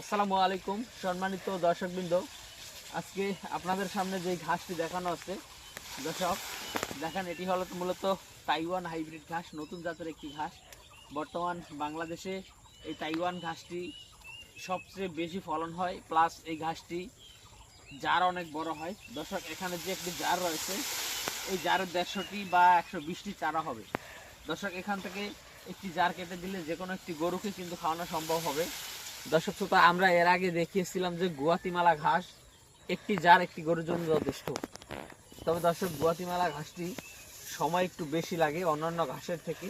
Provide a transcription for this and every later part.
আসসালামু আলাইকুম, সম্মানিত দর্শকবৃন্দ। আজকে আপনাদের সামনে যে ঘাসটি দেখানো আছে, দর্শক, দেখেন, এটি হলো মূলত তাইওয়ান হাইব্রিড ঘাস, নতুন জাতের একটি ঘাস। বর্তমান বাংলাদেশে এই তাইওয়ান ঘাসটি সবচেয়ে বেশি ফলন হয়, প্লাস এই ঘাসটি জার অনেক বড় হয়। দর্শক, এখানে যে একটি জার রয়েছে, এই জারের দেড়শোটি বা একশো বিশটি চারা হবে। দর্শক, এখান থেকে একটি জার কেটে দিলে যে কোনো একটি গরুকে কিন্তু খাওয়ানো সম্ভব হবে। দর্শক শ্রোতা, আমরা এর আগে দেখিয়েছিলাম যে গুয়াতিমালা ঘাস একটি জার, একটি গরুর জন্য যথেষ্ট। তবে দর্শক, গুয়াতিমালা ঘাসটি সময় একটু বেশি লাগে অন্যান্য ঘাসের থেকে।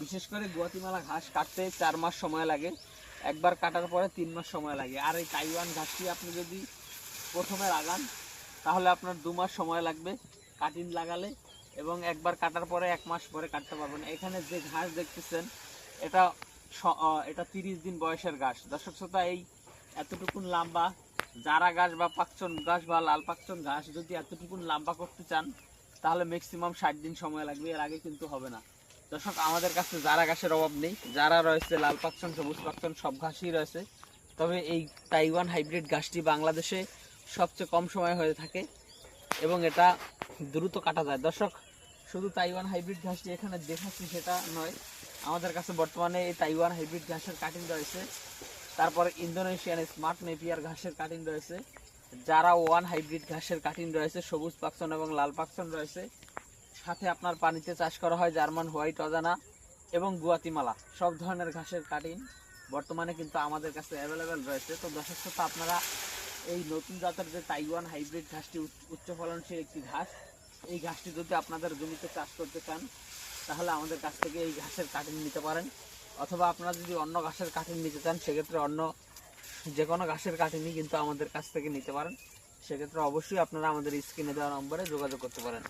বিশেষ করে গুয়াতিমালা ঘাস কাটতে চার মাস সময় লাগে, একবার কাটার পরে তিন মাস সময় লাগে। আর এই তাইওয়ান ঘাসটি আপনি যদি প্রথমে লাগান, তাহলে আপনার দু মাস সময় লাগবে কাটিং লাগালে এবং একবার কাটার পরে এক মাস পরে কাটতে পারবেন। এখানে যে ঘাস দেখতেছেন, এটা এটা তিরিশ দিন বয়সের ঘাস। দর্শক শ্রোতা, এই এতটুকুন লম্বা জারা গাছ বা পাকচন, ঘাস বা লাল পাকচন, ঘাস যদি এতটুকুন লম্বা করতে চান, তাহলে ম্যাক্সিমাম ষাট দিন সময় লাগবে। এর আগে কিন্তু হবে না। দর্শক, আমাদের কাছে জারা ঘাসের অভাব নেই, যারা রয়েছে লাল পাকচন, সবুজ পাকচন, সব ঘাসই রয়েছে, তবে এই তাইওয়ান হাইব্রিড গাছটি বাংলাদেশে সবচেয়ে কম সময় হয়ে থাকে এবং এটা দ্রুত কাটা যায়। দর্শক শুধু তাইওয়ান হাইব্রিড ঘাসটি এখানে দেখাচ্ছি সেটা নয়। আমাদের কাছে বর্তমানে এই তাইওয়ান হাইব্রিড ঘাসের কাটিং রয়েছে। তারপরে ইন্দোনেশিয়ান স্মার্ট নেপিয়ার ঘাসের কাটিং রয়েছে। যারা ওয়ান হাইব্রিড ঘাসের কাটিং রয়েছে, সবুজ পাকসন এবং লাল পাকসন রয়েছে। সাথে আপনার পানিতে চাষ করা হয় জার্মান হোয়াইট অজানা এবং গুয়াতিমালা। সব ধরনের ঘাসের কাটিং বর্তমানে কিন্তু আমাদের কাছে অ্যাভেলেবেল রয়েছে। তো দর্শক আপনারা এই নতুন জাতের যে তাইওয়ান হাইব্রিড ঘাসটি উচ্চ- ফলনশীল একটি ঘাস এই ঘাসটি যদি আপনাদের জমিতে চাষ করতে চান, তাহলে আমাদের কাছ থেকে এই ঘাসের কাটিং নিতে পারেন। অথবা আপনারা যদি অন্য ঘাসের কাটিং নিতে চান, সেক্ষেত্রে অন্য যে কোনো ঘাসের কাটিংই কিন্তু আমাদের কাছ থেকে নিতে পারেন। সেক্ষেত্রে অবশ্যই আপনারা আমাদের স্ক্রিনে দেওয়া নম্বরে যোগাযোগ করতে পারেন।